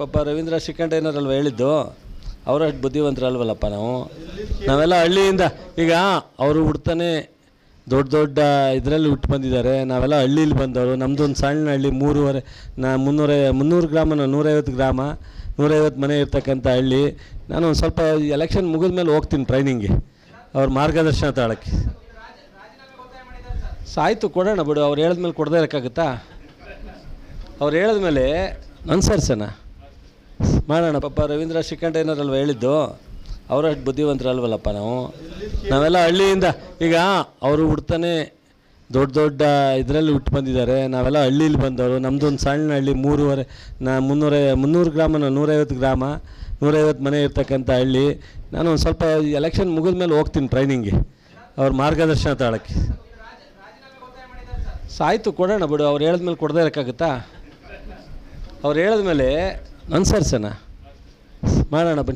ಪಾಪ ರವೀಂದ್ರ ಶ್ರೀಕಂಠಯ್ಯನವರಲ್ವ ಹೇಳಿದ್ದು? ಅವರಷ್ಟು ಬುದ್ಧಿವಂತರಲ್ವಲ್ಲಪ್ಪ ನಾವು? ನಾವೆಲ್ಲ ಹಳ್ಳಿಯಿಂದ, ಈಗ ಅವರು ಹುಡ್ತಾನೆ ದೊಡ್ಡ ದೊಡ್ಡ ಇದರಲ್ಲಿ ಹುಟ್ಟು ಬಂದಿದ್ದಾರೆ. ನಾವೆಲ್ಲ ಹಳ್ಳೀಲಿ ಬಂದವರು. ನಮ್ಮದು ಒಂದು ಸಣ್ಣ ಹಳ್ಳಿ, ಮೂರುವರೆ, ನಾ ಮುನ್ನೂರ, ಮುನ್ನೂರು ಗ್ರಾಮ ನೂರೈವತ್ತು ಗ್ರಾಮ, ನೂರೈವತ್ತು ಮನೆ ಇರ್ತಕ್ಕಂಥ ಹಳ್ಳಿ. ನಾನು ಒಂದು ಸ್ವಲ್ಪ ಎಲೆಕ್ಷನ್ ಮುಗಿದ ಮೇಲೆ ಹೋಗ್ತೀನಿ ಟ್ರೈನಿಂಗ್ಗೆ ಅವ್ರ ಮಾರ್ಗದರ್ಶನ ತಾಳಕ್ಕೆ. ಸಾಯ್ತು, ಕೊಡೋಣ ಬಿಡು. ಅವ್ರು ಹೇಳಿದ್ಮೇಲೆ ಕೊಡದೇ ಇರೋಕ್ಕಾಗುತ್ತಾ? ಅವ್ರು ಹೇಳಿದ್ಮೇಲೆ ಅನುಸರಿಸೋಣ. ಮಾಡೋಣ ಪಾಪ ರವೀಂದ್ರ ಶ್ರೀಕಂಠಯ್ಯನವರಲ್ವ ಹೇಳಿದ್ದು? ಅವರಷ್ಟು ಬುದ್ಧಿವಂತರಲ್ವಲ್ಲಪ್ಪ ನಾವು? ನಾವೆಲ್ಲ ಹಳ್ಳಿಯಿಂದ, ಈಗ ಅವರು ಹುಡ್ತಾನೆ ದೊಡ್ಡ ದೊಡ್ಡ ಇದರಲ್ಲಿ ಹುಟ್ಟು ಬಂದಿದ್ದಾರೆ. ನಾವೆಲ್ಲ ಹಳ್ಳೀಲಿ ಬಂದವರು. ನಮ್ಮದು ಒಂದು ಸಣ್ಣ ಹಳ್ಳಿ, ಮೂರುವರೆ, ನಾ ಮುನ್ನೂರ, ಮುನ್ನೂರು ಗ್ರಾಮ ನೂರೈವತ್ತು ಗ್ರಾಮ, ನೂರೈವತ್ತು ಮನೆ ಇರ್ತಕ್ಕಂಥ ಹಳ್ಳಿ. ನಾನು ಒಂದು ಸ್ವಲ್ಪ ಎಲೆಕ್ಷನ್ ಮುಗಿದ ಮೇಲೆ ಹೋಗ್ತೀನಿ ಟ್ರೈನಿಂಗ್ಗೆ ಅವ್ರ ಮಾರ್ಗದರ್ಶನ ತಾಳಕ್ಕೆ. ಸಾಯ್ತು, ಕೊಡೋಣ ಬಿಡು. ಅವ್ರು ಹೇಳಿದ್ಮೇಲೆ ಕೊಡದೇ ಇರೋಕ್ಕಾಗುತ್ತಾ? ಅವ್ರು ಹೇಳಿದ್ಮೇಲೆ ಅನುಸರಿಸೋಣ ಮಾಡೋಣ ಬನ್ನಿ.